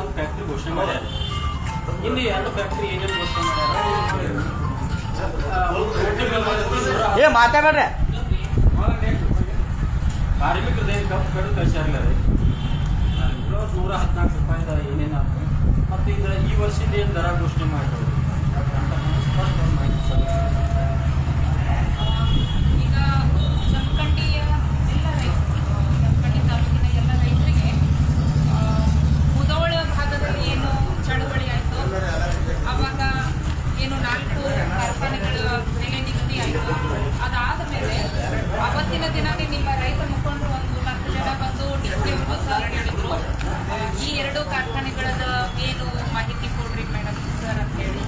ಒಂದು ಫ್ಯಾಕ್ಟ್ರಿ ಘೋಷಣೆ ಮಾಡ್ಯಾರ ಇಲ್ಲಿ ಎರಡು ಫ್ಯಾಕ್ಟ್ರಿ ಏನೇನು ಘೋಷಣೆ ಮಾಡ್ಯಾರ ಏ ಮಾತಾಡ್ರಿ. ಕಾರ್ಮಿಕರದೇ ಕಪ್ಪು ಕಡು ಕಳಿಸ್ಯಾರಲ್ಲ ರೀ. ನೂರ ಹದಿನಾಲ್ಕು ರೂಪಾಯಿದ ಏನೇನು ಮತ್ತು ಇದು ಈ ವರ್ಷದ ಏನು ದರ ಘೋಷಣೆ ಮಾಡಿದ್ರು? ಮಾಹಿತಿ ಸಲ್ಲಿಸಿ ಈಗ ಜಮಖಂಡಿಯ ಎಲ್ಲ ರೈತರು ಜಮಖಂಡಿ ತಾಲೂಕಿನ ಎಲ್ಲ ರೈತರಿಗೆ ಆ, ಮುಧೋಳ ಭಾಗದಲ್ಲಿ ಏನು ಚಳುವಳಿ ಆಯಿತು ಆವಾಗ ಏನು ನಾಲ್ಕು ಕಾರ್ಖಾನೆಗಳ ಬೆಲೆ ನಿಗದಿ ಆಯಿತು ಅದಾದ ಮೇಲೆ ಅವತ್ತಿನ ದಿನನೇ ನಿಮ್ಮ ರೈತ ಮುಖಂಡರು ಒಂದು ನಾಲ್ಕು ಜನ ಬಂದು ಡಿ ಸಿ ಅವರು ಸಹ ಹೇಳಿದ್ರು ಈ ಎರಡು ಕಾರ್ಖಾನೆಗಳದ ಏನು ಮಾಹಿತಿ ಕೊಡ್ರಿ ಮೇಡಮ್ ಸರ್ ಅಂತ ಹೇಳಿ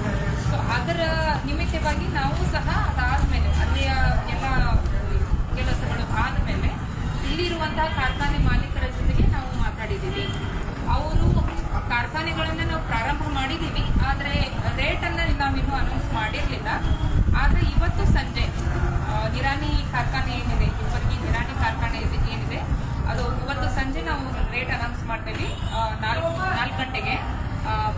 ಸೊ ಅದರ ನಿಮಿತ್ತವಾಗಿ ನಾವು ಸಹ ಅದಾದ್ಮೇಲೆ ಅಲ್ಲಿಯ ಎಲ್ಲ ಕೆಲಸಗಳು ಆದಮೇಲೆ ಇಲ್ಲಿರುವಂತಹ ಕಾರ್ಖಾನೆ ಮಾಲೀಕರ ಜೊತೆಗೆ ನಾವು ಮಾತಾಡಿದ್ದೀವಿ ಅವರು ಕಾರ್ಖಾನೆಗಳನ್ನ ನಾವು ಪ್ರಾರಂಭ ಮಾಡಿದ್ದೀವಿ ಆದರೆ ರೇಟನ್ನು ನಾವಿನ್ನೂ ಅನೌನ್ಸ್ ಮಾಡಿರಲಿಲ್ಲ ಆದರೆ ಇವತ್ತು ಸಂಜೆ ಆ, ನಿರಾಣಿ ಕಾರ್ಖಾನೆ ಏನಿದೆ ಇಬ್ಬರಿಗೆ ನಿರಾಣಿ ಕಾರ್ಖಾನೆ ಇದೆ ಏನಿದೆ ಅದು ಇವತ್ತು ಸಂಜೆ ನಾವು ರೇಟ್ ಅನೌನ್ಸ್ ಮಾಡ್ತೀವಿ ಆ, ನಾಲ್ಕು ನಾಲ್ಕು ಗಂಟೆಗೆ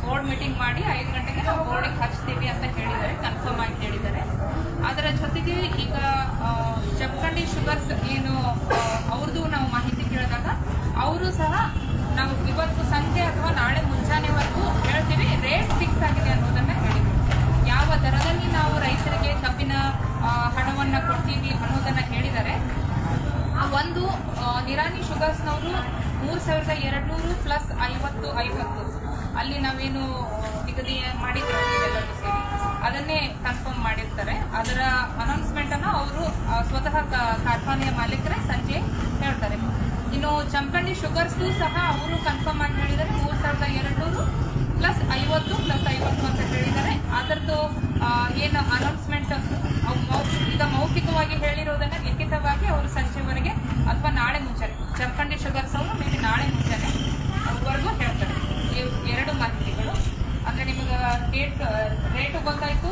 ಬೋರ್ಡ್ ಮೀಟಿಂಗ್ ಮಾಡಿ ಐದು ಗಂಟೆಗೆ ನಾವು ಬೋರ್ಡಿಗೆ ಹಚ್ತೀವಿ ಅಂತ ಹೇಳಿದ್ದಾರೆ ಕನ್ಫರ್ಮ್ ಆಗಿ ಹೇಳಿದ್ದಾರೆ ಅದರ ಜೊತೆಗೆ ಈಗ ಆ, ಜಮಖಂಡಿ ಶುಗರ್ಸ್ ಏನು ಆ, ಅವ್ರದ್ದು ನಾವು ಮಾಹಿತಿ ಕೇಳಿದಾಗ ಅವರು ಸಹ ನಾವು ಇವತ್ತು ಸಂಜೆ ಅಥವಾ ನಾಳೆ ಮುಂಜಾನೆವರೆಗೂ ಹೇಳ್ತೀವಿ ರೇಟ್ ಫಿಕ್ಸ್ ಆಗಿದೆ ಅನ್ನೋದನ್ನ ಹೇಳಿದ್ರು ಯಾವ ದರದಲ್ಲಿ ನಾವು ಹಣವನ್ನು ಹಣವನ್ನ ಕೊಡ್ತೀವಿ ಅನ್ನೋದನ್ನ ಹೇಳಿದ್ದಾರೆ. ಆ, ಒಂದು ನಿರಾನಿ ಶುಗರ್ಸ್ ಶುಗರ್ಸ್ನವರು ಮೂರು ಸಾವಿರದ ಎರಡು ಪ್ಲಸ್ ಐವತ್ತು ಐವತ್ತು. ಅಲ್ಲಿ ನಾವೇನು ನಿಗದಿ ಮಾಡಿದ್ರು ಸೇರಿ. ಅದನ್ನೇ ಕನ್ಫರ್ಮ್ ಮಾಡಿರ್ತಾರೆ. ಅದರ ಅನೌನ್ಸ್ಮೆಂಟ್ ಅನ್ನು ಅವರು ಸ್ವತಃ ಕಾರ್ಖಾನೆಯ ಮಾಲೀಕರೇ ಸಂಜೆ ಹೇಳ್ತಾರೆ. ಇನ್ನು ಚಂಪಣ್ಣಿ ಶುಗರ್ಸ್ಗೂ ಸಹ ಅವರು ಕನ್ಫರ್ಮ್ ಆಗಿ ಹೇಳಿದ್ದಾರೆ. ಮೂರು ಸಾವಿರದ ಎರಡು ಪ್ಲಸ್ ಐವತ್ತು ಪ್ಲಸ್ ಐವತ್ತು ಅಂತ ಹೇಳಿದ್ದಾರೆ. ಅದರದ್ದು ಏನು ಅನೌನ್ಸ್ಮೆಂಟ್ ಈಗ ಮೌಖಿಕವಾಗಿ ಹೇಳಿರೋದನ್ನ ಲಿಖಿತವಾಗಿ ಅವರು ಸಂಜೆವರೆಗೆ ಅಥವಾ ನಾಳೆ ಮುಂಚೆ ಚರ್ಖಂಡಿ ಶುಗರ್ಸ್ ಅವರು ಮೇಬಿ ನಾಳೆ ಮುಂಚೆನೆ ಅವ್ರವರೆಗೂ ಹೇಳ್ತಾರೆ. ಎರಡು ಮಾಹಿತಿಗಳು. ಅಂದ್ರೆ ನಿಮಗೆ ಡೇಟ್ ರೇಟು ಗೊತ್ತಾಯ್ತು,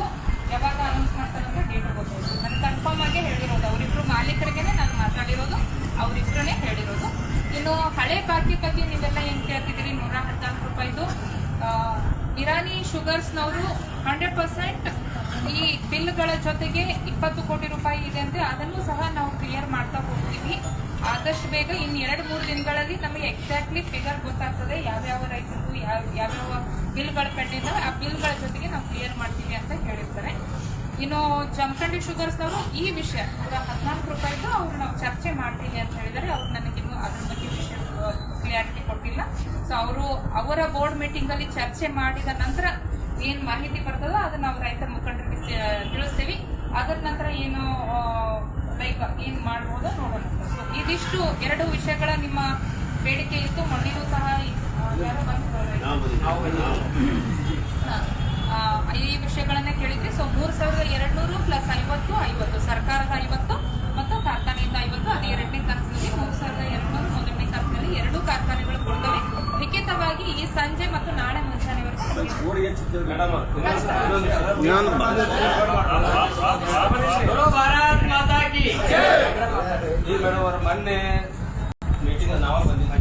ಯಾವಾಗ ಅನೌನ್ಸ್ ಮಾಡ್ತಾರೆ ಅಂದ್ರೆ ಡೇಟು ಗೊತ್ತಾಯ್ತು. ನಾನು ಕನ್ಫರ್ಮ್ ಆಗಿ ಹೇಳಿರೋದು. ಅವರಿಬ್ರು ಮಾಲೀಕರಿಗೆ ನಾನು ಮಾತಾಡಿರೋದು ಅವರಿಬ್ರೇ ಹೇಳಿರೋದು. ಇನ್ನು ಹಳೆ ಬಾಕಿ ಬಗ್ಗೆ ನೀವೆಲ್ಲ ಏನು ಕೇಳ್ತಿದ್ದೀರಿ? ನೂರ ಹದಿನಾಲ್ಕು ರೂಪಾಯಿದು ಇರಾನಿ ಶುಗರ್ಸ್ನವರು ಹಂಡ್ರೆಡ್ ಪರ್ಸೆಂಟ್ ಈ ಬಿಲ್ಗಳ ಜೊತೆಗೆ ಇಪ್ಪತ್ತು ಕೋಟಿ ರೂಪಾಯಿ ಇದೆ ಅಂದ್ರೆ ಅದನ್ನು ಸಹ ನಾವು ಕ್ಲಿಯರ್ ಮಾಡ್ತಾ ಹೋಗ್ತೀವಿ. ಆದಷ್ಟು ಬೇಗ ಇನ್ನು ಎರಡು ಮೂರು ದಿನಗಳಲ್ಲಿ ನಮಗೆ ಎಕ್ಸಾಕ್ಟ್ಲಿ ಫಿಗರ್ ಗೊತ್ತಾಗ್ತದೆ ಯಾವ್ಯಾವ ರೈತರು, ಯಾವ, ಯಾವ್ಯಾವ ಬಿಲ್ಗಳ ಪೆಂಡಿಂಗ್ ಆ ಬಿಲ್ಗಳ ಜೊತೆಗೆ ನಾವು ಕ್ಲಿಯರ್ ಮಾಡ್ತೀವಿ ಅಂತ ಹೇಳಿರ್ತಾರೆ. ಇನ್ನು ಜಮಖಂಡಿ ಶುಗರ್ಸ್ನವರು ಈ ವಿಷಯ ನೂರ ಹದಿನಾಲ್ಕು ರೂಪಾಯಿದು ಅವ್ರು ನಾವು ಚರ್ಚೆ ಮಾಡ್ತೀವಿ ಅಂತ ಹೇಳಿದರೆ ಅವ್ರು ನನಗಿನ್ನೂ ಅದ್ರ ಬಗ್ಗೆ ವಿಷಯ ಕ್ಲಿಯಾರಿಟಿ ಕೊಟ್ಟಿಲ್ಲ. ಸೊ ಅವರು ಅವರ ಬೋರ್ಡ್ ಮೀಟಿಂಗಲ್ಲಿ ಚರ್ಚೆ ಮಾಡಿದ ನಂತರ ಏನು ಮಾಹಿತಿ ಬರ್ತದೋ ಅದನ್ನು ನಾವು ರೈತ ಮುಖಂಡರಿಗೆ ಸೇ- ತಿಳಿಸ್ತೀವಿ. ಅದರ ನಂತರ ಏನು ಲೈಕ್ ಏನು ಮಾಡ್ಬೋದು ನೋಡೋಣ. ಸೊ ಇದಿಷ್ಟು ಎರಡು ವಿಷಯಗಳ ನಿಮ್ಮ ಬೇಡಿಕೆ ಇತ್ತು. ಮೊನ್ನೆಯೂ ಸಹ ಈ ವಿಷಯಗಳನ್ನ ಕೇಳಿದ್ವಿ. ಸೊ ಮೂರ್ ಸಾವಿರದ ಎರಡ್ನೂರು ಪ್ಲಸ್ ಐವತ್ತು ಐವತ್ತು. ಸರ್ಕಾರದ ಐವತ್ತು ಮತ್ತು ಕಾರ್ಖಾನೆಯಿಂದ ಐವತ್ತು. ಅದು ಎರಡನೇ ಕಂತಿನಲ್ಲಿ ಮೂರು ಸಾವಿರದ ಎರಡ್ನೂರು ಮೊದಲನೇ ಕಂತಿನಲ್ಲಿ ಎರಡೂ ಕಾರ್ಖಾನೆಗಳು ಕೊಡ್ತವೆ. ಲಿಖಿತವಾಗಿ ಈ ಸಂಜೆ ಮತ್ತು ನಾಳೆ ಅವ್ರ ಮೊನ್ನೆ ಮೀಟಿಂಗ್ ನಾವ ಬಂದಿದ್ದ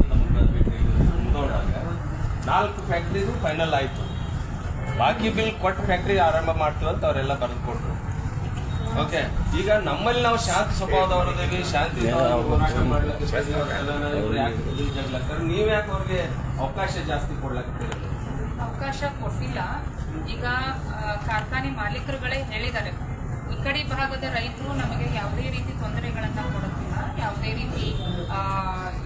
ಮುದೋಳಾಗ ನಾಲ್ಕು ಫ್ಯಾಕ್ಟ್ರಿದು ಫೈನಲ್ ಆಯ್ತು. ಬಾಕಿ ಬಿಲ್ ಕೊಟ್ಟ ಫ್ಯಾಕ್ಟ್ರಿ ಆರಂಭ ಮಾಡ್ತೀವಿ ಅಂತ ಅವರೆಲ್ಲ ಬರೆದು ಕೊಟ್ರು. ಓಕೆ ಈಗ ನಮ್ಮಲ್ಲಿ ನಾವು ಶಾಂತಿ ಸ್ವಭಾವದವರದೇವಿ ಶಾಂತಿ ಹೋರಾಟ ಮಾಡ್ಲಿಕ್ಕೆ? ನೀವ್ ಯಾಕೆ ಅವ್ರಿಗೆ ಅವಕಾಶ ಜಾಸ್ತಿ ಕೊಡ್ಲಾಗ್ತೀರಿ ಅವಕಾಶ ಕೊಟ್ಟಿಲ್ಲ. ಈಗ ಆ, ಕಾರ್ಖಾನೆ ಮಾಲೀಕರುಗಳೇ ಹೇಳಿದ್ದಾರೆ. ಈ ಕಡೆ ಭಾಗದ ರೈತರು ನಮಗೆ ಯಾವುದೇ ರೀತಿ ತೊಂದರೆಗಳನ್ನ ಕೊಡುತ್ತಿಲ್ಲ ಯಾವುದೇ ರೀತಿ ಆ,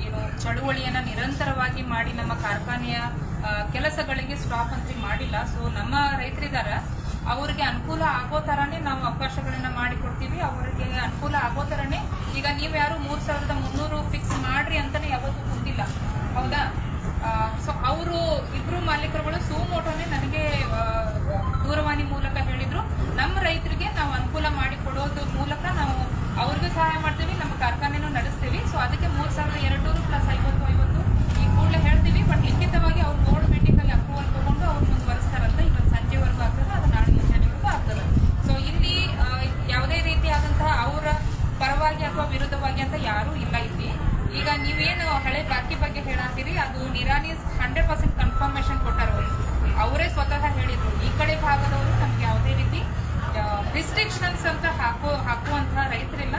ಏನು ಚಳುವಳಿಯನ್ನ ನಿರಂತರವಾಗಿ ಮಾಡಿ ನಮ್ಮ ಕಾರ್ಖಾನೆಯ ಆ, ಕೆಲಸಗಳಿಗೆ ಸ್ಟಾಪ್ ಅಂತ ಮಾಡಿಲ್ಲ. ಸೊ ನಮ್ಮ ರೈತರಿದಾರ ಅವ್ರಿಗೆ ಅನುಕೂಲ ಆಗೋ ತರಾನೇ ನಾವು ಅವಕಾಶಗಳನ್ನ ಮಾಡಿಕೊಡ್ತೀವಿ. ಅವರಿಗೆ ಅನುಕೂಲ ಆಗೋ ತರಾನೇ ಈಗ ನೀವು ಯಾರು ಮೂರ್ ಸಾವಿರದ ಮುನ್ನೂರು ಫಿಕ್ಸ್ ಮಾಡ್ರಿ ಅಂತಾನೆ ಯಾವತ್ತೂ ಗೊತ್ತಿಲ್ಲ. ಹೌದಾ? ಸೊ ಅವರು ಇಬ್ರು ಮಾಲೀಕರುಗಳು ಸುಮೋಟೋನೆ ನನಗೆ ದೂರವಾಣಿ ಮೂಲಕ ಹೇಳಿದ್ರು. ನಮ್ಮ ರೈತರಿಗೆ ನಾವು ಅನುಕೂಲ ಮಾಡಿ ಕೊಡೋದ್ರ ಮೂಲಕ ನಾವು ಅವ್ರಿಗೂ ಸಹಾಯ ಮಾಡ್ತೀವಿ, ನಮ್ಮ ಕಾರ್ಖಾನೆನೂ ನಡೆಸ್ತೀವಿ. ಸೊ ಅದಕ್ಕೆ ಮೂರ್ ಸಾವಿರದ ಎರಡು ಪ್ಲಸ್ ಐವತ್ತು ಐವತ್ತು ಈ ಕೂಡಲೇ ಹೇಳ್ತೀವಿ ಬಟ್ ಲಿಖಿತವಾಗಿ ಅವ್ರು ಬೋರ್ಡ್ ಮೀಟಿಂಗ್ ಅಲ್ಲಿ ಅಪ್ರೂವಲ್ ತಗೊಂಡು ಅವ್ರು ಮುಂದುವರಿಸ್ತಾರಂತ ಕಡೆ ಭಾಗದವರು ನಮ್ಗೆ ಯಾವುದೇ ರೀತಿ ರಿಸ್ಟ್ರಿಕ್ಷನ್ಸ್ ಅಂತ ಹಾಕೋ ಹಾಕುವಂತಹ ರೈತರಿಲ್ಲ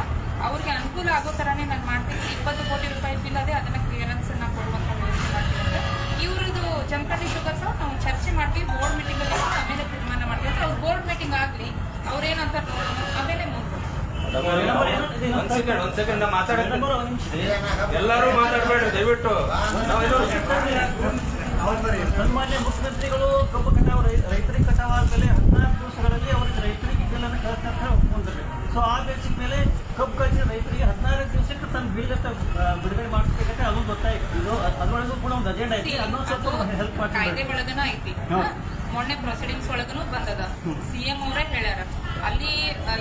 ಅವ್ರಿಗೆ ಅನುಕೂಲ ಆಗೋ ಥರನೇ ನಾನು ಮಾಡ್ತೀನಿ ಇಪ್ಪತ್ತು ಕೋಟಿ ರೂಪಾಯಿ ಬಿಲ್ ಅದೇ ಅದನ್ನ ಕ್ಲಿಯರೆನ್ಸ್ ಅನ್ನ ಕೊಡುವಂತ ವ್ಯವಸ್ಥೆ ಮಾಡ್ತೀವಿ ಇವ್ರದ್ದು ಜಮಖಂಡಿ ಶುಗರ್ಸ್ ನಾವು ಚರ್ಚೆ ಮಾಡ್ತೀವಿ ಬೋರ್ಡ್ ಮೀಟಿಂಗ್ ಅಲ್ಲಿ ಆಮೇಲೆ ತೀರ್ಮಾನ ಮಾಡ್ತೀವಿ. ಅವ್ರು ಬೋರ್ಡ್ ಮೀಟಿಂಗ್ ಆಗಲಿ ಅವ್ರೇನಂತ ಆಮೇಲೆ ಮುಂದೆ ಒಂದ್ ಸೆಕೆಂಡ್ ಒಂದ್ ಸೆಕೆಂಡ್ ನಾ ಮಾತಾಡ್ತೀನಿ ಎಲ್ಲರೂ ಮಾತಾಡಬೇಡ್ರಿ ದಯವಿಟ್ಟು. ಸನ್ಮಾನ್ಯ ಮುಖ್ಯಮಂತ್ರಿಗಳು ಕಬ್ಬು ಕಟಾವು ರೈ- ರೈತರಿಗೆ ಕಟಾವು ಆದ್ಮೇಲೆ ಹದಿನಾಲ್ಕು ದಿವಸಗಳಲ್ಲಿ ಅವರಿಗೆ ರೈತರಿಗೆ ಬಿಲ್ಲನ್ನು ಕಳೆದ ಒಪ್ಕೊಂಡ್ರೆ ಸೊ ಆ ಬೇಸಿಕ್ ಮೇಲೆ ಕಬ್ಬು ಕಳಿಸಿದ ರೈತರಿಗೆ ಹದಿನಾರು ದಿವಸಕ್ಕೆ ತನ್ನ ಬೀಳದಷ್ಟು ಬಿಡುಗಡೆ ಮಾಡಿಸ್ಬೇಕಂತ ಅದು ಗೊತ್ತಾಯ್ತು. ಅದರೊಳಗೂ ಅದ್- ಅದ್ರೊಳಗೂ ಕೂಡ ಒಂದು ಅಜೆಂಡಾ ಐತಿ. ಅದನ್ನ ಸ್ವಲ್ಪ ಹೆಲ್ಪ್ ಕಾಯ್ದೆ ಒಳಗನ ಐತಿ. ಮೊನ್ನೆ ಪ್ರೊಸೀಡಿಂಗ್ಸ್ ಒಳಗೂ ಬಂದದ. ಸಿಎಂ ಅವರೇ ಹೇಳ್ಯಾರ. ಅಲ್ಲಿ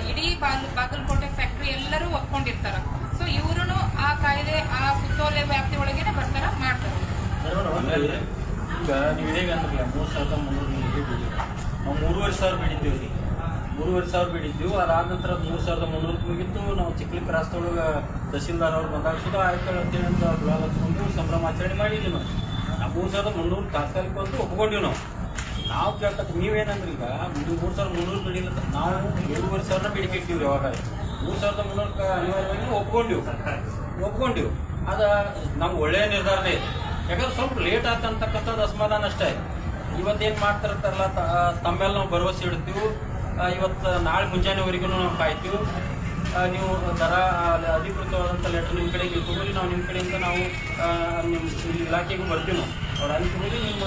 ಇಡೀ ಬಾಗಲ್ ಬಾಗಲಕೋಟೆ ಫ್ಯಾಕ್ಟ್ರಿ ಎಲ್ಲರೂ ಒಪ್ಕೊಂಡಿರ್ತಾರ. ಸೊ ಇವರು ಆ ಕಾಯ್ದೆ ಆ ಸುತ್ತೋಲೆ ವ್ಯಾಪ್ತಿ ಒಳಗೇನೆ ಬರ್ತಾರ ಮಾಡ್ತಾರ. ಈಗ ನೀವು ಹೇಗೆ ಮೂರು ಸಾವಿರದ ಮುನ್ನೂರು ನಾವು ಮೂರುವರೆ ಸಾವಿರ ರೀ ಮೂರುವರೆ ಸಾವಿರ ಬಿಡಿದ್ದೀವಿ ಅದಾದ ನಂತರ ಮೂರು ಸಾವಿರದ ಮುನ್ನೂರು ಮುಗಿತು. ನಾವು ಚಿಕ್ಕಲಿ ಕ್ರಾಸ್ದೊಳಗೆ ತಹಸೀಲ್ದಾರ್ ಅವ್ರು ಬಂದಾಗ ಆಯ್ತು ಅಂತೇಳಿ ಅಂತ ಬ್ಲಾಗ್ ಹಚ್ಕೊಂಡು ಸಂಭ್ರಮಾಚರಣೆ ಮಾಡಿದ್ವಿ ನಾವು ನಾವು ಮೂರು ಸಾವಿರದ ಮುನ್ನೂರು ತಾತ್ಕಾಲಿಕ ಅಂತ ಒಪ್ಕೊಂಡಿವಿ ನಾವು. ನಾವು ಕೇಳ್ತಕ್ಕ ನೀವೇನಂದ್ರೆ ಈಗ? ಮೂರು ಸಾವಿರದ ಮುನ್ನೂರು ಬಿಡಿಲ್ಲ ನಾವು ಏಳುವರೆ ಸಾವಿರ ಬೇಡಿಕೆ ಇಟ್ಟಿವಿ ಯಾವಾಗ ಮೂರು ಸಾವಿರದ ಮುನ್ನೂರಕ್ಕೆ ಅನಿವಾರ್ಯವಾಗಿ ಒಪ್ಕೊಂಡಿವಿ ಒಪ್ಕೊಂಡಿವಿ ಅದ ನಮ್ಗೆ ಒಳ್ಳೆಯ ನಿರ್ಧಾರನೇ ಇದೆ. ಯಾಕಂದ್ರೆ ಸ್ವಲ್ಪ ಲೇಟ್ ಆತಂತಕ್ಕಂಥದ್ದು ಅಸಮಾಧಾನ ಅಷ್ಟೇ. ಇವತ್ತೇನು ಮಾಡ್ತಿರ್ತಾರಲ್ಲ ತಮ್ಮೆಲ್ಲ ನಾವು ಭರವಸೆ ಇಡ್ತೀವಿ. ಇವತ್ತು ನಾಳೆ ಮುಂಜಾನೆವರೆಗೂ ನಾವು ಕಾಯ್ತೀವಿ. ನೀವು ದರ ಅಧಿಕೃತವಾದಂಥ ಲೆಟ್ರ್ ನಿಮ್ಮ ಕಡೆಗೆ ಇಟ್ಕೊಳ್ಳಿ ನಾವು ನಿಮ್ಮ ಕಡೆಯಿಂದ ನಾವು ನಿಮ್ಮ ಇಲಾಖೆಗೂ ಬರ್ತೀವಿ ನಾವು. ಅವ್ರು ತಗೊಳ್ಳಿ ನಿಮ್ಮ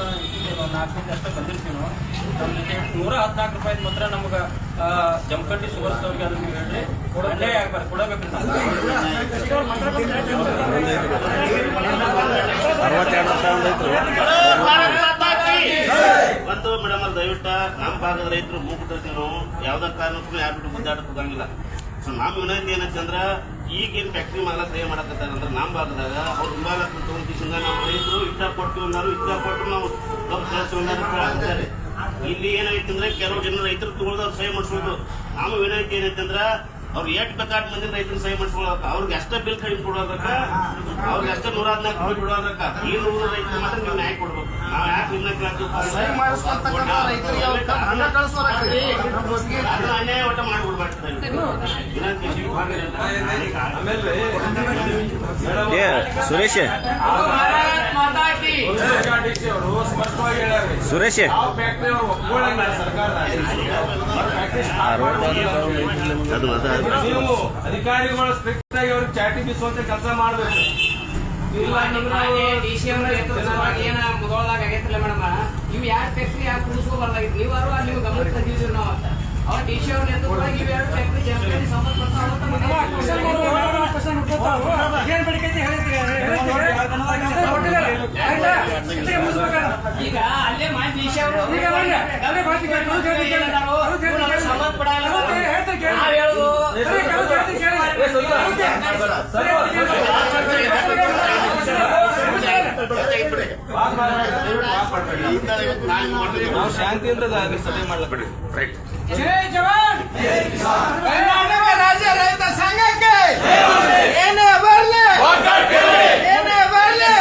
ನಾಲ್ಕು ಮಂದಿ ಅಷ್ಟೇ ಬಂದಿರ್ತೀವಿ ನಾವು. ನಮ್ಮ ಜೊತೆ ನೂರ ಹದಿನಾಲ್ಕು ರೂಪಾಯಿ ಮಾತ್ರ ನಮ್ಗೆ ಜಮಖಂಡಿ ಸುವರ್ಸ್ ಅವ್ರಿಗೆ ನೀವು ಹೇಳ್ರಿ. ಅಲ್ಲೇ ಆಗ್ಬಾರ್ದು, ಕೊಡಬೇಕು ಒಂದೈತ್ರಿ ಮತ್ತು ಮೇಡಮ್ ಅವ್ರು ದಯವಿಟ್ಟು ನಮ್ಮ ಭಾಗದ ರೈತರು ಮೂಗುತ್ತಿರ್ತೀವಿ ನಾವು ಯಾವ್ದೇ ಕಾರಣಕ್ಕೂ ಯಾರು ಬಿಟ್ಟು ಮುದ್ದಾಡಕ್ ಹೋಗಂಗಿಲ್ಲ ಸೊ ನಮ್ಮ ವಿನಂತಿ ಏನಂತಂದ್ರ ಈಗೇನು ಫ್ಯಾಕ್ಟ್ರಿ ಮಾಲಕ್ ದಯ ಮಾಡಕತ್ತಾರ ಅಂದ್ರೆ ನಮ್ಮ ಭಾಗದಾಗ ಅವ್ರು ಹಿಂಬಾಲಕ್ ತಗೊಂಡಿದ್ದಿಂದ ನಾವು ರೈತರು ಇಷ್ಟ ಕೊಟ್ಟು ಅನ್ನೋರು ಇಷ್ಟ ಕೊಟ್ಟು ನಾವು ಕಬ್ಬು ಇಲ್ಲಿ ಏನಾಯ್ತಂದ್ರೆ ಕೆಲವು ಜನ ರೈತರು ತಗೊಳ್ದವ್ರು ಸಹಾಯ ಮಾಡಿಸ್ಬೋದು. ನಮ್ಮ ವಿನಂತಿ ಏನೈತಂದ್ರ ಅವ್ರು ಏಟ್ ಬೇಕಾದ ಮಂದಿ ರೈತರು ಸಹಿ ಮಾಡಿಸ್ಕೊಳಕ ಅವ್ರಿಗೆ ಅಷ್ಟೇ ಬಿಲ್ ಕಡಿಮೆ ಕೊಡೋದಕ್ಕ? ಅವ್ರಿಗೆ ಅಷ್ಟೇ ನೂರ ಹದಿನಾಲ್ಕು ಕೋಟಿ ಬಿಡೋದಕ್ಕ? ಈ ನೂರು ರೈತರು ಮಾತ್ರ ನೀವು ನ್ಯಾಯ ಕೊಡ್ಬೇಕು. ನಾವು ಯಾಕೆ ನಿನ್ನ ಅದು. ಅನ್ಯಾಯ ಒಟ್ಟ ಮಾಡ್ಬಿಡ್ಬಾರ್ದು ಸುರೇಶ್. ಸುರೇಶ್ ಅಧಿಕಾರಿಗಳು ಸ್ಟ್ರಿಕ್ಟ್ ಆಗಿ ಅವ್ರಿಗೆ ಚಾಟಿ ಬೀಸುವಂತ ಕೆಲಸ ಮಾಡಬೇಕು ಇಲ್ಲ ಅಂತಂದ್ರೆ ಅವ್ರು ಏನ ಮುದೋಳದಾಗ ಆಗೈತಿಲ್ಲ ಮೇಡಮ್ ನೀವು ಯಾರು ಫ್ಯಾಕ್ಟ್ರಿ ಯಾರು ಕುಡಿಸ್ಕೋಬಾರ್ದಾಗಿತ್ತು ನೀವು ಅವರು ಅಲ್ಲಿ ನೀವು ಗಮನ ತಂದಿದ್ದೀವಿ ನಾವು ಅಂತ ಫ್ಯಾಕ್ಟ್ರಿ ಜಮಖಂಡಿ ಈಗ ಅಲ್ಲೇ ಮಾಡಿ ಡಿ ಸಿ ಅವರು ಸಂಬಂಧಪಡಲ್ಲ ನಾವ್ ಹೇಳುದು ವಾದ್ ಮಾಡ್ಬೇಡಿ. ವಾದ್ ಮಾಡ್ಬೇಡಿ. ನಾವು ಶಾಂತಿಯಿಂದ ಸಭೆ ಮಾಡ್ಲಬೇಡಿ ರೈಟ್ ಜೈ ಜವಾನ್ ಕರ್ನಾಟಕ ರಾಜ್ಯ ರೈತ ಸಂಘಕ್ಕೆ ಏನೇ ಬರಲಿ ಏನೇ ಬರಲಿ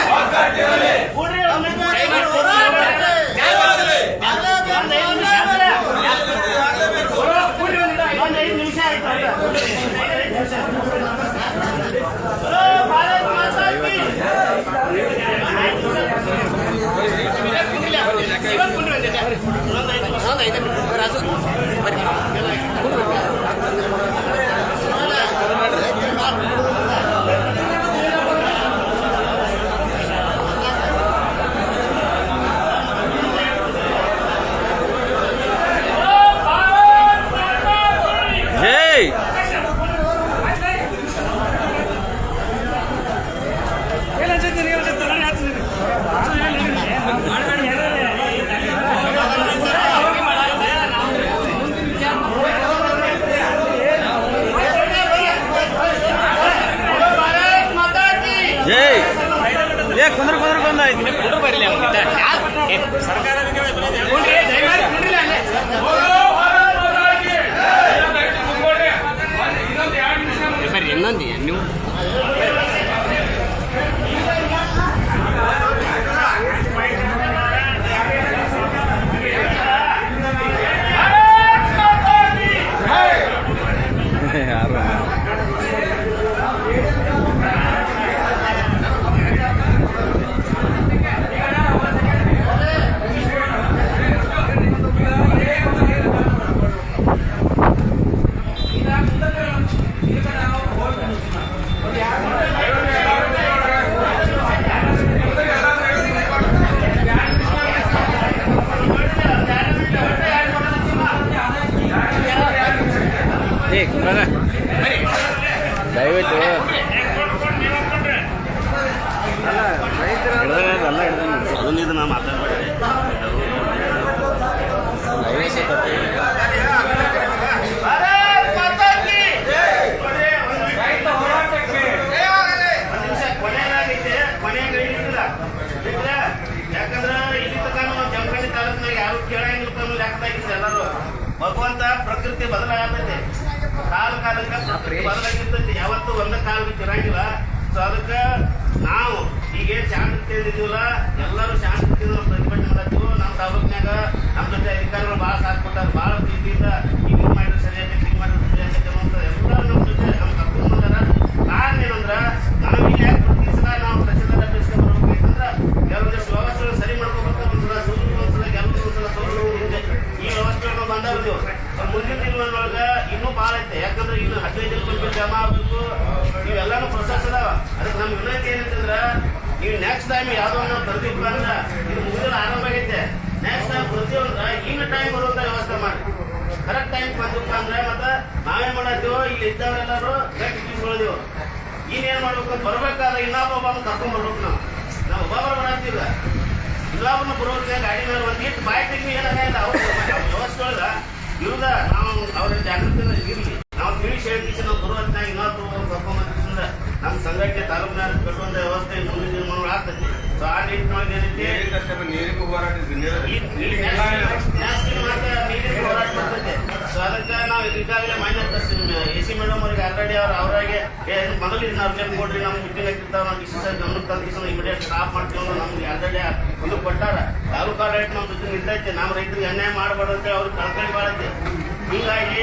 ಭಗವಂತ ಪ್ರಕೃತಿ ಬದಲಾಗತೈತೆ. ಕಾಲ ಕಾಲಕ್ಕೆ ಪ್ರಕೃತಿ ಬದಲಾಗಿರ್ತೈತಿ. ಯಾವತ್ತೂ ಒಂದ ಕಾಲಕ್ಕೆ ಚೆನ್ನಾಗಿಲ್ಲ ಇರಂಗಿಲ್ಲ ಸೊ ಅದಕ್ಕೆ ನಾವು ಈಗ ಶಾಂತಿ ಇದ್ದೀವಲ್ಲ ಎಲ್ಲರೂ ಶಾಂತಿಯಿಂದ ಪ್ರತಿಭಟನೆ ಮಾಡತ್ತೀವಿ ನಮ್ಮ ತಾಲೂಕಿನಾಗ ನಮ್ಮ ಜೊತೆ ಅಧಿಕಾರಿಗಳು ಭಾಳ ಸಾಥ್ ಕೊಟ್ಟಾರ. ಭಾಳ ಪ್ರೀತಿಯಿಂದ ಈಗ ಮಾಡಿದ್ರು ಸರಿಯಾಗಿ ಹಿಂಗೆ ಮಾಡಿದ್ರೆ ಸರಿಯಾಗಿ ಅಂತ ಎಲ್ಲರೂ ನಮ್ಮ ಜೊತೆ ನಮ್ಮ ಕರ್ಕೊಂಡು ಬಂದಾರ. ಕಾರಣ ಏನಂದ್ರ ನಾವು ಈಗ ಯಾಕೆ ಪ್ರತಿ ಸಲ ನಾವು ತಹಸೀಲ್ದಾರ್ ಆಫೀಸ್ಗೆ ಬರ್ಬೇಕಂದ್ರ ಕೆಲವೊಂದಿಷ್ಟು ವ್ಯವಸ್ಥೆಗಳು ಸರಿ ಮಾಡ್ಕೋಬೇಕು ಒಂದ್ಸಲ ಸೋಲು ಒಂದ್ಸಲ ಗೆಲ್ಲದು ಒಂದ್ಸಲ ಸೋಲು ಹಿಂದೆ ಈ ವ್ಯವಸ್ಥೆಗಳು ಬಂದಾರದು ಮುಂದಿನ ದಿನಗಳೊಳಗ ಇನ್ನೂ ಭಾಳ ಐತೆ. ಯಾಕಂದ್ರೆ ಇನ್ನು ಹದಿನೈದು ದಿನ ಬಂದ್ಬಿಟ್ಟು ಜಮಾ ಆಗ್ಬೇಕು. ಇವೆಲ್ಲಾನು ಪ್ರೊಸೆಸ್ ಅದಾವ. ಅದಕ್ಕೆ ನಮ್ಮ ವಿನಂತಿ ಏನಂತಂದ್ರ, ನೀವು ನೆಕ್ಸ್ಟ್ ಟೈಮ್ ಯಾವುದೋ ಒಂದು ಬರ್ದಿಪ್ಪ ಅಂದ್ರೆ ಇದು ಮುಂದಿನ ಆರಂಭ ಆಗೈತೆ. ನೆಕ್ಸ್ಟ್ ಟೈಮ್ ಪ್ರತಿಯೊಂದ್ರ ಇನ್ನು ಟೈಮ್ ಬರುವಂತ ವ್ಯವಸ್ಥೆ ಮಾಡಿ. ಕರೆಕ್ಟ್ ಟೈಮ್ ಬಂದಪ್ಪ ಅಂದ್ರೆ ಮತ್ತೆ ನಾವೇನ್ ಮಾಡತ್ತೀವೋ ಇಲ್ಲಿ ಇದ್ದವರೆಲ್ಲರೂ ಗಟ್ಟಿ ಕಿಸ್ಕೊಳ್ಳೋದಿವು ಇನ್ನೇನ್ ಮಾಡ್ಬೇಕು ಬರ್ಬೇಕಾದ್ರೆ ಇನ್ನೊಬ್ಬ ಕರ್ಕೊಂಡ್ ಬರ್ಬೇಕು ನಾವು. ನಾವು ಒಬ್ಬೊಬ್ಬರು ಬರತ್ತೀವಿ ಇನ್ನೊಬ್ಬನ ಬರೋದ್ರೆ ಗಾಡಿ ಮೇಲೆ ಒಂದು ಇಟ್ಟು ಬಾಯ್ ಏನಾಗಿಲ್ಲ ಅವ್ರು ವ್ಯವಸ್ಥೆ ಒಳಗೆ. ಇರುದ, ನಾವು ಅವ್ರ ಜಾಗೃತಿ ನಮ್ಮ ತಾಲೂಕಿನ ತಾಲೂಕಿನಾಗ ಕಟ್ಟುವಂತ ವ್ಯವಸ್ಥೆ ಮುಂದಿನ ಆಗ್ತೈತಿ ಸೊ ಆ ನಿಟ್ಟಿನೊಳಗೆ ಏನೈತಿ ನೀರಿಗೂ ಹೋರಾಟ ಹೋರಾಟ ಬರ್ತೈತೆ. ಸೊ ಅದಕ್ಕೆ ನಾವು ಈಗಾಗಲೇ ಮಾನ್ಯ ಎ ಸಿ ಮೇಡಮ್ ಅವರಿಗೆ ಆಲ್ರೆಡಿ ಅವ್ರು ಅವರಾಗೆ ಮೊದಲು ಇದನ್ನ ಅರ್ಜೆಂಟ್ ಕೊಡ್ರಿ ನಮ್ಗೆ ಮೀಟಿಂಗ್ ಆಗಿರ್ತಾವ ನಾವು ಡಿಸಿಷನ್ ಗಮನಕ್ಕೆ ತಂದಿಸ ಇಮಿಡಿಯೇಟ್ ಸ್ಟಾಪ್ ಮಾಡ್ತೀವಿ ನಮ್ಗೆ ಆಲ್ರೆಡಿ ಇದು ಕೊಟ್ಟಾರ. ತಾಲೂಕು ಆಡಳಿತ ನಮ್ಮ ಜೊತೆ ನಿಂತೈತೆ ನಮ್ಮ ರೈತರಿಗೆ ಅನ್ಯಾಯ ಮಾಡಬಾರ್ದು ಅಂತ ಅವ್ರಿಗೆ ಕಳ್ಕಳಿ ಮಾಡೈತೆ ಹೀಗಾಗಿ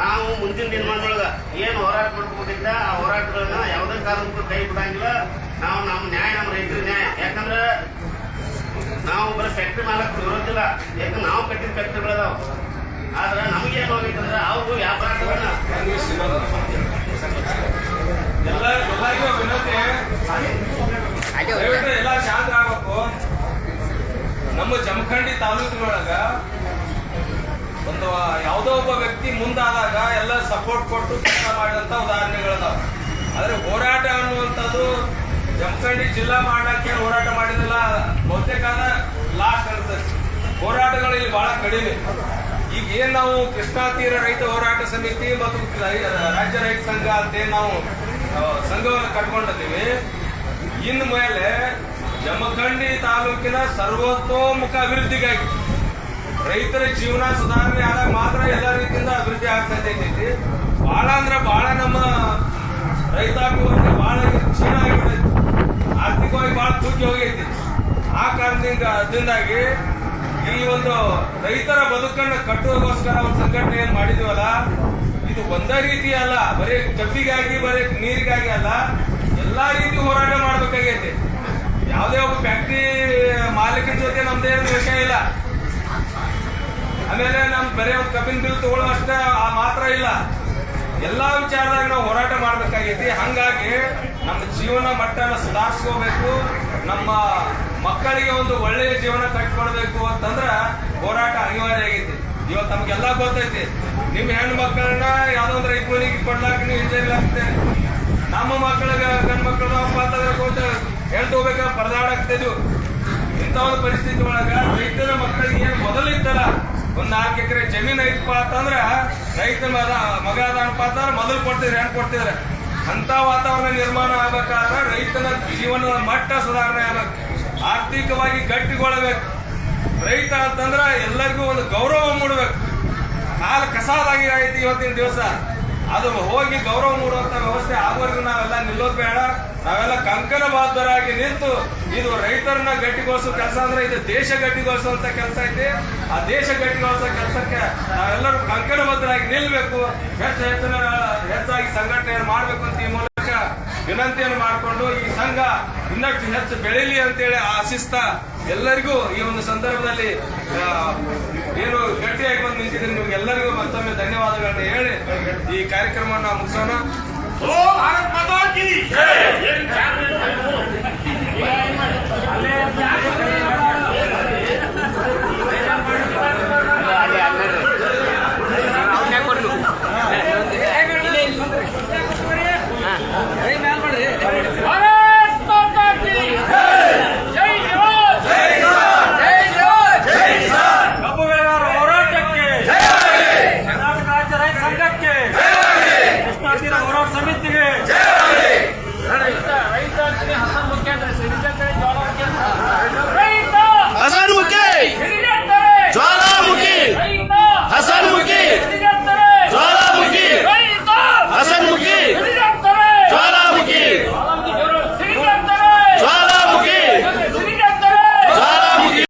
ನಾವು ಮುಂದಿನ ದಿನಮಾನದೊಳಗ ಏನು ಹೋರಾಟ ಮಾಡ್ಕೋಬೇಕಿದ್ದ ಆ ಹೋರಾಟಗಳನ್ನ ಯಾವುದೇ ಕಾರಣಕ್ಕೂ ಕೈ ಬಿಡಂಗಿಲ್ಲ. ನಾವು ನಮ್ಮ ನ್ಯಾಯ ನಮ್ಮ ರೈತರ ನ್ಯಾಯ. ಯಾಕಂದ್ರೆ ನಾವು ಒಬ್ಬರ ಫ್ಯಾಕ್ಟ್ರಿ ಮಾಲಕ್ ಇರೋದಿಲ್ಲ. ಯಾಕಂದ್ರೆ ನಾವು ಕಟ್ಟಿದ ಫ್ಯಾಕ್ಟ್ರಿಗಳದಾವ ಆದ್ರೆ ನಮಗೇನು ಆಗೈತಂದ್ರೆ ಅವ್ರು ವ್ಯಾಪಾರಗಳನ್ನ ಎಲ್ಲ ಎಲ್ಲರಿಗೂ ವಿನಂತಿ ದಯವಿಟ್ಟು ಎಲ್ಲ ಶಾಂತ ಆಗ್ಬೇಕು. ನಮ್ಮ ಜಮಖಂಡಿ ತಾಲೂಕಿನೊಳಗ ಒಂದು ಯಾವುದೋ ಒಬ್ಬ ವ್ಯಕ್ತಿ ಮುಂದಾದಾಗ ಎಲ್ಲ ಸಪೋರ್ಟ್ ಕೊಟ್ಟು ಕೆಲಸ ಮಾಡಿದಂಥ ಉದಾಹರಣೆಗಳದಾವ. ಆದರೆ ಹೋರಾಟ ಅನ್ನುವಂಥದ್ದು ಜಮಖಂಡಿ ಜಿಲ್ಲಾ ಮಾಡಕ್ಕೆ ಹೋರಾಟ ಮಾಡಿದಲ್ಲ ಬಹುತೇಕ ಲಾಸ್ಟ್ ಅನ್ಸತ್ತೆ. ಹೋರಾಟಗಳು ಇಲ್ಲಿ ಬಹಳ ಕಡಿಮೆ. ಈಗ ಏನ್ ನಾವು ಕೃಷ್ಣಾ ತೀರ ರೈತ ಹೋರಾಟ ಸಮಿತಿ ಮತ್ತು ರಾಜ್ಯ ರೈತ ಸಂಘ ಅಂತೇನು ನಾವು ಸಂಘವನ್ನು ಕಟ್ಕೊಂಡಿದ್ದೀವಿ ಇನ್ನು ಮೇಲೆ ಜಮಖಂಡಿ ತಾಲೂಕಿನ ಸರ್ವತೋಮುಖ ಅಭಿವೃದ್ಧಿಗಾಗಿ ರೈತರ ಜೀವನ ಸುಧಾರಣೆ ಆದಾಗ ಮಾತ್ರ ಎಲ್ಲ ರೀತಿಯಿಂದ ಅಭಿವೃದ್ಧಿ ಆಗ್ತೈತಿ ಬಹಳ ಅಂದ್ರೆ ಬಹಳ ನಮ್ಮ ರೈತಾಪಿ ಬಹಳ ಕ್ಷೀಣ ಆಗಿಬಿಟ್ಟೈತಿ ಆರ್ಥಿಕವಾಗಿ ಬಹಳ ತೂಗಿ ಹೋಗೈತಿ. ಆ ಕಾರಣದಿಂದ, ಅದರಿಂದಾಗಿ ಈ ಒಂದು ರೈತರ ಬದುಕನ್ನು ಕಟ್ಟೋದಕ್ಕೋಸ್ಕರ ಒಂದು ಸಂಘಟನೆ ಏನ್ ಮಾಡಿದೀವಲ್ಲ, ಇದು ಒಂದೇ ರೀತಿ ಅಲ್ಲ, ಬರೀ ಕಬ್ಬಿಗಾಗಿ, ಬರೀ ನೀರಿಗಾಗಿ ಅಲ್ಲ, ಎಲ್ಲಾ ರೀತಿ ಹೋರಾಟ ಮಾಡ್ಬೇಕಾಗೈತಿ. ಯಾವುದೇ ಒಬ್ಬ ಫ್ಯಾಕ್ಟ್ರಿ ಮಾಲೀಕನ ಜೊತೆ ನಮ್ದೇನು ವಿಷಯ ಇಲ್ಲ. ಆಮೇಲೆ ನಮ್ ಬರೀ ಒಂದು ಕಬ್ಬಿನ ಬಿಲ್ ತಗೊಳ್ಳೋ ಅಷ್ಟೇ ಆ ಮಾತ್ರ ಇಲ್ಲ. ಎಲ್ಲಾ ವಿಚಾರದಾಗ ನಾವು ಹೋರಾಟ ಮಾಡ್ಬೇಕಾಗೈತಿ. ಹಂಗಾಗಿ ನಮ್ಮ ಜೀವನ ಮಟ್ಟನ ಸುಧಾರಿಸ್ಕೋಬೇಕು. ನಮ್ಮ ಮಕ್ಕಳಿಗೆ ಒಂದು ಒಳ್ಳೆಯ ಜೀವನ ಕಟ್ಕೊಡ್ಬೇಕು ಅಂತಂದ್ರ ಹೋರಾಟ ಅನಿವಾರ್ಯ ಆಗೈತಿ. ಇವತ್ತು ನಮ್ಗೆಲ್ಲ ಗೊತ್ತೈತಿ. ನಿಮ್ಮ ಹೆಣ್ಣು ಮಕ್ಕಳನ್ನ ಯಾವ್ದೋ ಒಂದು ರೈತ ಮನೆಗೆ ಕೊಡ್ಲಾಕ ನೀವು ಇಂಜರಿ ನಮ್ಮ ಮಕ್ಕಳಿಗೆ ಗಂಡ ಮಕ್ಕಳು ಅಂತಂದ್ರೆ ಕೊಟ್ಟು ಹೆಣ್ಣು ಹೋಗ್ಬೇಕಾದ್ರೆ ಪರದಾಡಕ್ತಿದ್ವು ಇಂಥ ಒಂದು ಪರಿಸ್ಥಿತಿ ಒಳಗ ರೈತರ ಮಕ್ಕಳಿಗೆ ಏನು ಮೊದಲು ಇತ್ತಲ್ಲ ಒಂದ್ ನಾಲ್ಕು ಎಕರೆ ಜಮೀನ್ ಐತಪ್ಪ ಅಂತಂದ್ರ ರೈತ ಮಗ ಅದಾನಪ್ಪ ಅಂತಂದ್ರೆ ಮೊದಲು ಕೊಡ್ತಿದ್ರೆ ಹೆಣ್ಣು ಕೊಡ್ತಿದ್ರೆ? ಅಂತ ವಾತಾವರಣ ನಿರ್ಮಾಣ ಆಗ್ಬೇಕಾದ್ರೆ ರೈತನ ಜೀವನದ ಮಟ್ಟ ಸುಧಾರಣೆ ಆಗ್ಬೇಕು. ಆರ್ಥಿಕವಾಗಿ ಗಟ್ಟಿಗೊಳ್ಬೇಕು. ರೈತ ಅಂತಂದ್ರ ಎಲ್ಲರಿಗೂ ಒಂದು ಗೌರವ ಮೂಡಬೇಕು. ಕಾಲ ಕಸಾದಾಗಿ ಆಯ್ತು ಇವತ್ತಿನ ದಿವಸ. ಅದು ಹೋಗಿ ಗೌರವ ಮೂಡುವಂತ ವ್ಯವಸ್ಥೆ ಆಗುವವರೆಗೂ ನಾವೆಲ್ಲ ನಿಲ್ಲೋದ್ ಬೇಡ. ನಾವೆಲ್ಲ ಕಂಕಣ ಬಾಧ್ಯರಾಗಿ ನಿಂತು ಇದು ರೈತರನ್ನ ಗಟ್ಟಿಗೊಳಿಸೋ ಕೆಲಸ ಅಂದ್ರೆ ಇದು ದೇಶ ಗಟ್ಟಿಗೊಳಿಸುವಂತ ಕೆಲಸ ಐತಿ. ಆ ದೇಶ ಗಟ್ಟಿಗೊಳಿಸೋ ಕೆಲಸಕ್ಕೆ ನಾವೆಲ್ಲರೂ ಕಂಕಣಬದ್ಧರಾಗಿ ನಿಲ್ಬೇಕು. ಹೆಚ್ಚು ಹೆಚ್ಚಿನ ಹೆಚ್ಚಾಗಿ ಸಂಘಟನೆಯನ್ನು ಮಾಡ್ಬೇಕು ಅಂತ ಈ ಮೂಲಕ ವಿನಂತಿಯನ್ನು ಮಾಡಿಕೊಂಡು ಈ ಸಂಘ ಇನ್ನಷ್ಟು ಹೆಚ್ಚು ಬೆಳೀಲಿ ಅಂತೇಳಿ ಆಶಿಸ್ತಾ ಎಲ್ಲರಿಗೂ ಈ ಒಂದು ಸಂದರ್ಭದಲ್ಲಿ ಏನು ಗಟ್ಟಿಯಾಗಿ ಬಂದು ನಿಂತಿದ್ದೀನಿ ನಿಮ್ಗೆ ಎಲ್ಲರಿಗೂ ಮತ್ತೊಮ್ಮೆ ಧನ್ಯವಾದಗಳನ್ನ ಹೇಳಿ ಈ ಕಾರ್ಯಕ್ರಮವನ್ನು ಮುಗಿಸೋಣ. ಓ